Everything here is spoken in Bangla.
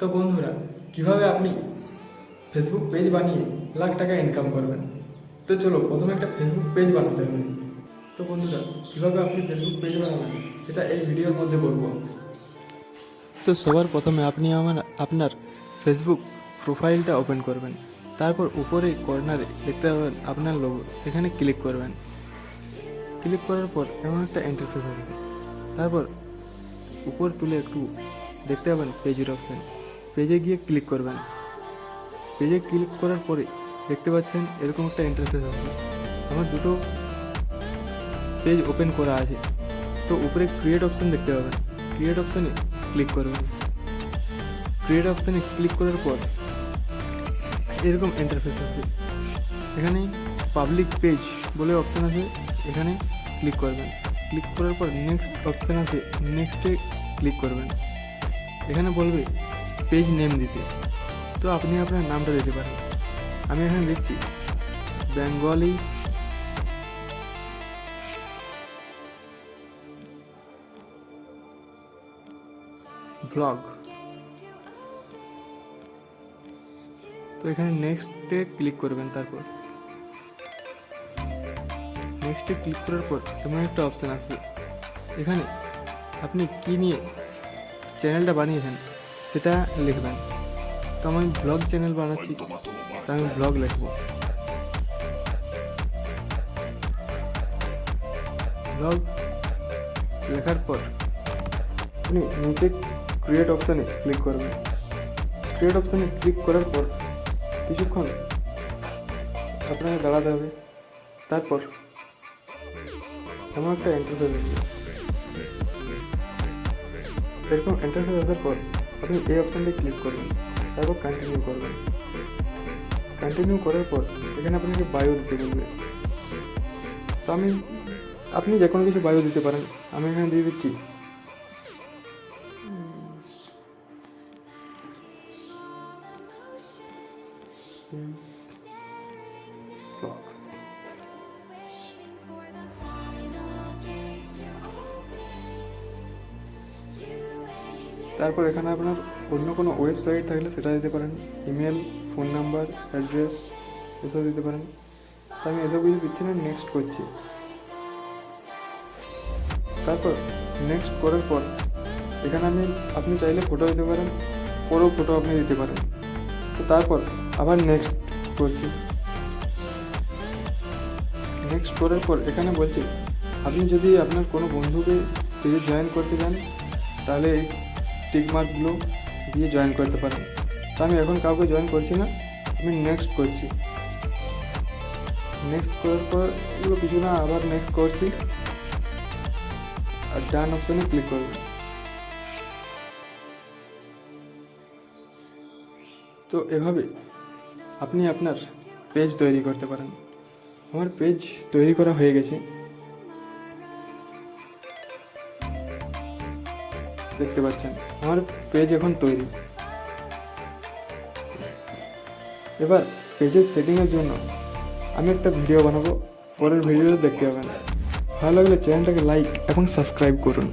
তো বন্ধুরা, কীভাবে আপনি ফেসবুক পেজ বানিয়ে লাখ টাকা ইনকাম করবেন? তো চলো, প্রথমে একটা ফেসবুক পেজ বানাতে হবে। তো বন্ধুরা, কীভাবে আপনি ফেসবুক পেজ বানাবেন, সেটা এই ভিডিওর মধ্যে বলব। তো সবার প্রথমে আপনি আমার, আপনার ফেসবুক প্রোফাইলটা ওপেন করবেন। তারপর উপরে কর্নারে দেখতে পাবেন আপনার লোগো সেখানে ক্লিক করবেন। ক্লিক করার পর এমন একটা ইন্টারফেস আসবে। তারপর উপর তুলে একটু দেখতে পাবেন পেজের অপশান পেজে গিয়ে ক্লিক করবেন। পেজে ক্লিক করার পরে দেখতে পাচ্ছেন এরকম একটা ইন্টারফেস আসবে আমার দুটো পেজ ওপেন করা আছে। তো উপরে ক্রিয়েট অপশান দেখতে পাবেন। ক্রিয়েট অপশানে ক্লিক করবেন। ক্রিয়েট অপশানে ক্লিক করার পর এরকম ইন্টারফেস আসবে এখানে পাবলিক পেজ বলে অপশান আছে। এখানে ক্লিক করবেন। ক্লিক করার পর নেক্সট অপশান আছে। নেক্সটে ক্লিক করবেন। এখানে বলবে পেজ নেম দিতে। তো আপনি আপনার নামটা দিতে পারেন। আমি এখানে দিচ্ছি বেঙ্গলি ব্লগ তো এখানে নেক্সটে ক্লিক করবেন তারপর। নেক্সটে ক্লিক করার পর এমন একটা অপশান আসবে। এখানে আপনি কি নিয়ে চ্যানেলটা বানিয়েছেন? সেটা লিখবেন। তো আমি ব্লগ চ্যানেল বানাচ্ছি, তো আমি ব্লগ লিখব। ব্লগ লেখার পর আপনি নিচে ক্রিয়েট অপশানে ক্লিক করবেন। ক্রিয়েট অপশানে ক্লিক করার পর কিছুক্ষণ আপনাকে দাঁড়াতে হবে। তারপর এমন একটা ইন্টারফেস আসবে এরকম ইন্টারফেস আসার পর আপনি এই অপশানটি ক্লিক করবেন, তারপর কন্টিনিউ করবেন। কন্টিনিউ করার পর এখানে আপনাকে বায়ো দিতে বলবে। তো আমি, আপনি যে কোনো কিছু বায়ো দিতে পারেন, আমি এখানে দিয়ে দিচ্ছি। Is blocks. তারপর এখানে আপনার অন্য কোনো ওয়েবসাইট থাকলে সেটা দিতে পারেন। ইমেল ফোন নাম্বার অ্যাড্রেস এসব দিতে পারেন। তো আমি এসব কিছু দিচ্ছি না নেক্সট করছি। তারপর নেক্সট করার পর এখানে আমি, আপনি চাইলে ফটো দিতে পারেন বড়ো ফটো আপনি দিতে পারেন। তো তারপর আবার নেক্সট করছি। নেক্সট করার পর এখানে বলছি, আপনি যদি আপনার কোনো বন্ধুকে যদি জয়েন করতে চান, তাহলে টিক মার্কগুলো দিয়ে জয়েন করতে পারেন তো আমি এখন কাউকে জয়েন করছি না, আমি নেক্সট করছি। নেক্সট করার পর এগুলো কিছু না, আবার নেক্সট করছি। আর ডান অপশানে ক্লিক করবেন তো এভাবে আপনি আপনার পেজ তৈরি করতে পারেন। আমার পেজ তৈরি করা হয়ে গেছে। দেখতে পাচ্ছেন। আমার পেজ এখন তৈরি। এবার পেজের সেটিংয়ের জন্য আমি একটা ভিডিও বানাবো। পরের ভিডিওতে দেখতে পাবেন ভালো লাগলে চ্যানেলটাকে লাইক এবং সাবস্ক্রাইব করুন।